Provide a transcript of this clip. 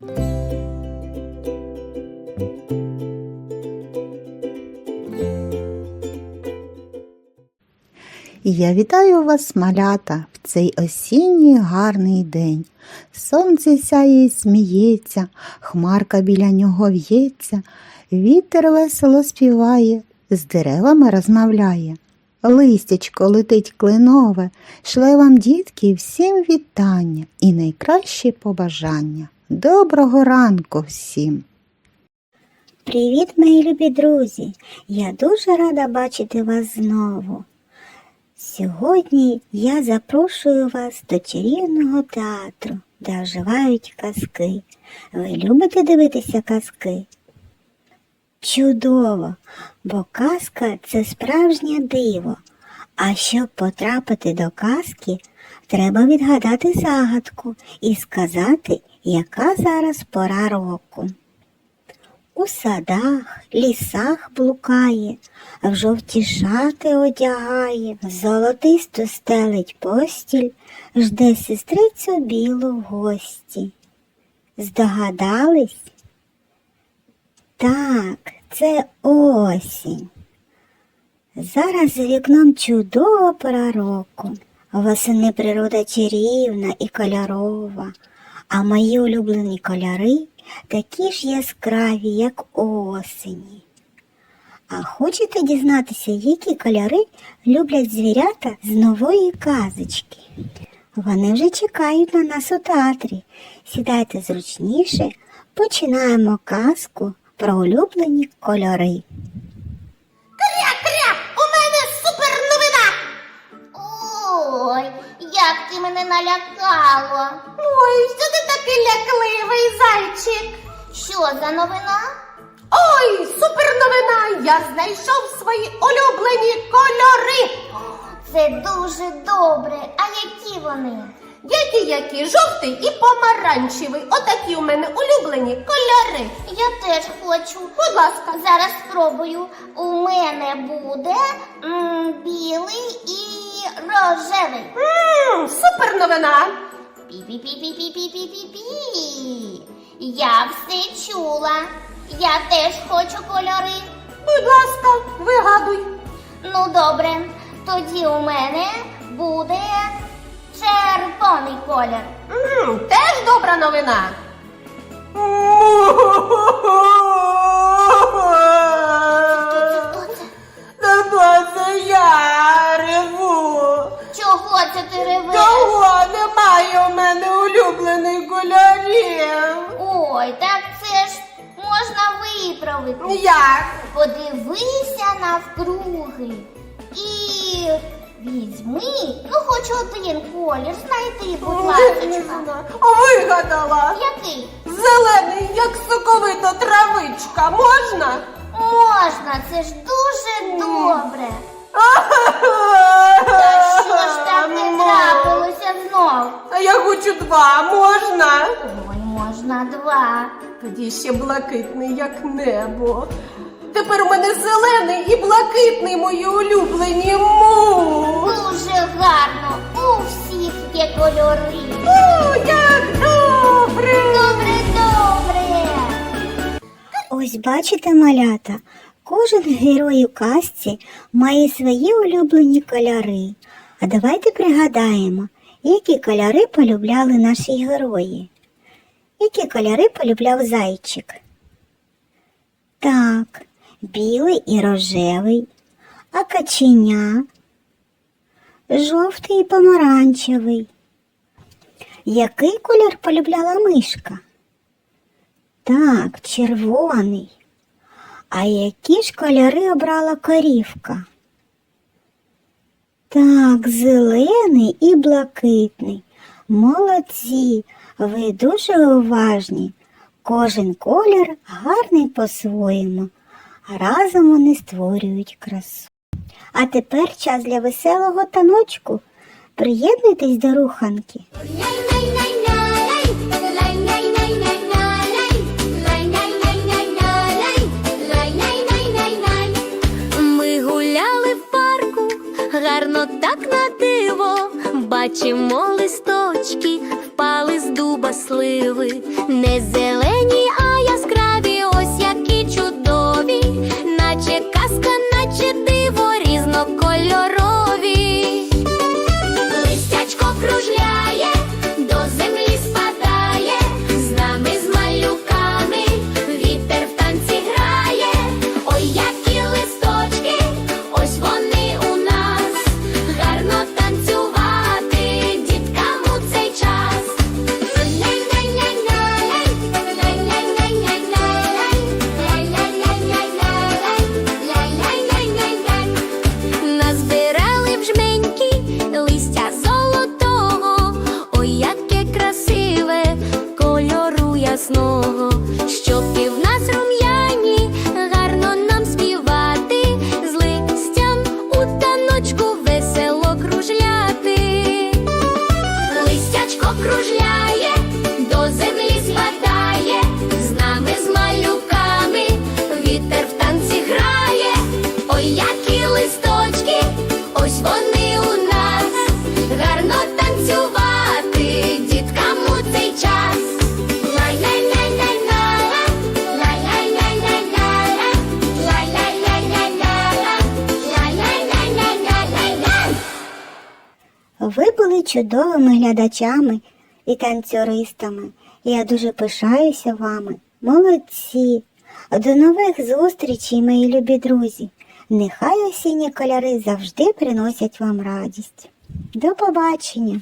Я вітаю вас, малята, в цей осінній гарний день. Сонце сяє і сміється, хмарка біля нього в'ється, вітер весело співає, з деревами розмовляє. Листячко летить клинове, шле вам, дітки, всім вітання і найкращі побажання. Доброго ранку всім! Привіт, мої любі друзі! Я дуже рада бачити вас знову. Сьогодні я запрошую вас до чарівного театру, де оживають казки. Ви любите дивитися казки? Чудово, бо казка це справжнє диво. А щоб потрапити до казки, треба відгадати загадку і сказати, яка зараз пора року. У садах, лісах блукає, в жовті шати одягає, золотисто стелить постіль, жде сестрицю білу в гості. Здогадались? Так, це осінь. Зараз за вікном чудова пора року. Восени природа чарівна і кольорова, а мої улюблені кольори такі ж яскраві, як осені. А хочете дізнатися, які кольори люблять звірята з нової казочки? Вони вже чекають на нас у театрі. Сідайте зручніше, починаємо казку про улюблені кольори. Кря-кря! У мене супер новина! Ой, як ти мене налякало. Ой, що ти такий лякливий зайчик? Що за новина? Ой, супер новина! Я знайшов свої улюблені кольори. Це дуже добре. А які вони? Які які жовтий і помаранчевий. Отакі у мене улюблені кольори. Я теж хочу. Будь ласка, Зараз спробую. У мене буде м, білий і рожевий. Мм, супер новина. Пі-пі-пі-пі-пі-пі-пі-пі. Я все чула. Я теж хочу кольори. Будь ласка, вигадуй. Ну, добре, тоді у мене буде червоний колір. Теж добра новина. Виправити. Як? Подивися навкруги і візьми, ну хоч один колір, знайди, будь ласка. Вигадала. Який? Зелений, як соковита травичка, можна? Можна, це ж дуже добре. Та що ж таке трапилося знов? А я хочу два, можна? Ой, можна два. Тоді ще блакитний, як небо. Тепер у мене зелений і блакитний мої улюблені му. Дуже гарно. У всіх є кольори. О, як добре! Добре, добре. Ось бачите, малята, кожен герой у казці має свої улюблені кольори. А давайте пригадаємо, які кольори полюбляли наші герої. Які кольори полюбляв зайчик? Так, білий і рожевий, а каченя, жовтий і помаранчевий. Який колір полюбляла мишка? Так, червоний. А які ж кольори обрала корівка? Так, зелений і блакитний. Молодці, ви дуже уважні. Кожен колір гарний по-своєму, разом вони створюють красу. А тепер час для веселого таночку. Приєднуйтесь до руханки. Ми гуляли в парку, гарно так на диво. Бачимо гілочки впали з дуба сливи, не зелені. а чудовими глядачами і танцюристами. Я дуже пишаюся вами. Молодці. До нових зустрічей, мої любі друзі. Нехай осінні кольори завжди приносять вам радість. До побачення!